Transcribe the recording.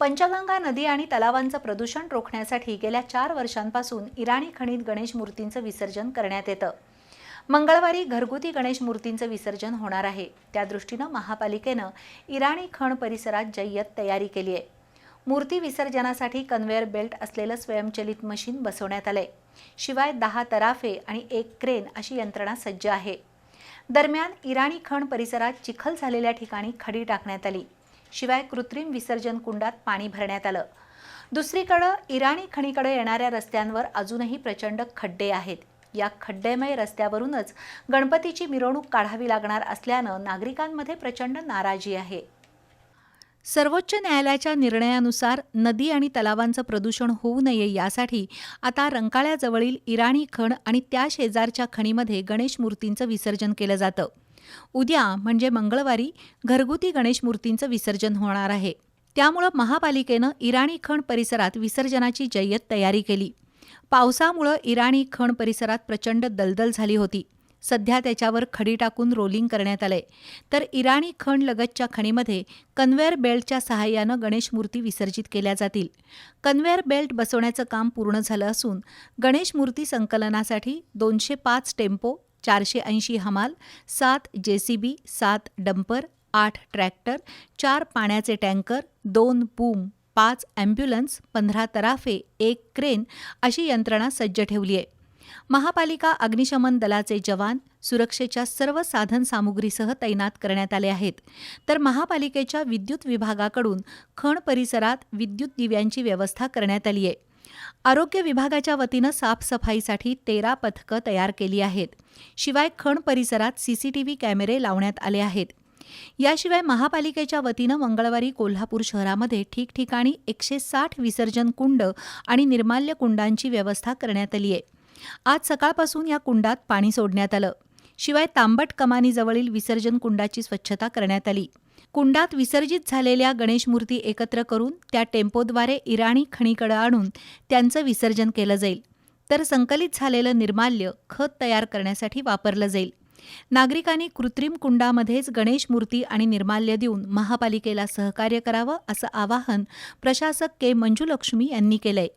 पंचगंगा नदी आणि तलावांचं प्रदूषण रोखण्यासाठी गेल्या चार वर्षांपासून इराणी खणीत गणेश मूर्तींचं विसर्जन करण्यात येतं. मंगळवारी घरगुती गणेश मूर्तींचं विसर्जन होणार आहे. त्या दृष्टीनं महापालिकेनं इराणी खण परिसरात जय्यत तयारी केली आहे. मूर्ती विसर्जनासाठी कन्व्हेअर बेल्ट असलेलं स्वयंचलित मशीन बसवण्यात आलंय. शिवाय दहा तराफे आणि एक क्रेन अशी यंत्रणा सज्ज आहे. दरम्यान इराणी खण परिसरात चिखल झालेल्या ठिकाणी खडी टाकण्यात आली. शिवाय कृत्रिम विसर्जन कुंडात पाणी भरण्यात आलं. दुसरीकडं इराणी खणीकडे येणाऱ्या रस्त्यांवर अजूनही प्रचंड खड्डे आहेत. या खड्डेमय रस्त्यावरूनच गणपतीची मिरवणूक काढावी लागणार असल्यानं नागरिकांमध्ये प्रचंड नाराजी आहे. सर्वोच्च न्यायालयाच्या निर्णयानुसार नदी आणि तलावांचं प्रदूषण होऊ नये यासाठी आता रंकाळ्याजवळील इराणी खण आणि त्या शेजारच्या खणीमध्ये गणेश मूर्तींचं विसर्जन केलं जातं. उद्या म्हणजे मंगळवारी घरगुती गणेश मूर्तींचं विसर्जन होणार आहे. त्यामुळं महापालिकेनं इराणी खण परिसरात विसर्जनाची जय्यत तयारी केली. पावसामुळं इराणी खण परिसरात प्रचंड दलदल झाली होती. सध्या त्याच्यावर खडी टाकून रोलिंग करण्यात आलंय. तर इराणी खण लगतच्या खणीमध्ये कन्व्हेअर बेल्टच्या सहाय्यानं गणेश मूर्ती विसर्जित केल्या जातील. कन्व्हेअर बेल्ट बसवण्याचं काम पूर्ण झालं असून गणेश मूर्ती संकलनासाठी दोनशे पाच टेम्पो चारशे ऐंशी हमाल सात जेसीबी सात डंपर आठ ट्रॅक्टर चार पाण्याचे टँकर दोन बूम पाच ॲम्ब्युलन्स पंधरा तराफे एक क्रेन अशी यंत्रणा सज्ज ठेवली आहे. महापालिका अग्निशमन दलाचे जवान सुरक्षेच्या सर्व साधन सामुग्रीसह तैनात करण्यात आले आहेत. तर महापालिकेच्या विद्युत विभागाकडून खण परिसरात विद्युत दिव्यांची व्यवस्था करण्यात आली आहे. आरोग्य विभागाच्या वतीनं साफसफाईसाठी तेरा पथकं तयार केली आहेत. शिवाय खण परिसरात सीसीटीव्ही कॅमेरे लावण्यात आले आहेत. याशिवाय महापालिकेच्या वतीनं मंगळवारी कोल्हापूर शहरामध्ये ठिकठिकाणी एकशे साठ विसर्जन कुंड आणि निर्माल्य कुंडांची व्यवस्था करण्यात आली आहे. आज सकाळपासून या कुंडात पाणी सोडण्यात आलं. शिवाय तांबट कमानीजवळील विसर्जन कुंडाची स्वच्छता करण्यात आली. कुंडात विसर्जित झालेल्या गणेशमूर्ती एकत्र करून त्या टेम्पोद्वारे इराणी खणीकडे आणून त्यांचं विसर्जन केलं जाईल. तर संकलित झालेलं निर्माल्य खत तयार करण्यासाठी वापरलं जाईल. नागरिकांनी कृत्रिम कुंडामध्येच गणेश मूर्ती आणि निर्माल्य देऊन महापालिकेला सहकार्य करावं असं आवाहन प्रशासक के मंजुलक्ष्मी यांनी केलंय.